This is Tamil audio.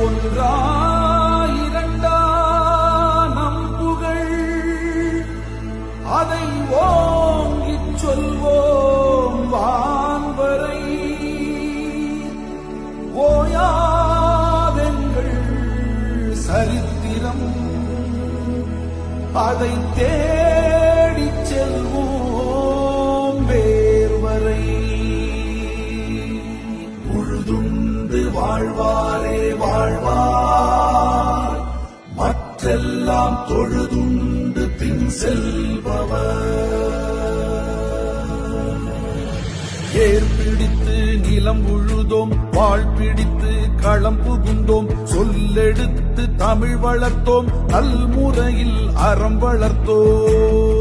ஒன்றா இரண்டா நம் புகழ் அதை ஓங்கிச் சொல்வோம் வான்வரை. ஓயாதெங்கள் சரித்திரம். அதை தேடிச் செல்வோம் வேர்வரை. உழுதுண்டு வாழ்வாரே வாழ்வார். மற்றெல்லாம் தொழுதுண்டு பின் செல்பவர். ஏற்பிடித்து நிலம் உழுதோம் வாழ் பிடித்து களம் புகுந்தோம் சொல்லெடுத்து தமிழ் வளர்த்தோம் நல்முறையில் அறம் வளர்த்தோம்.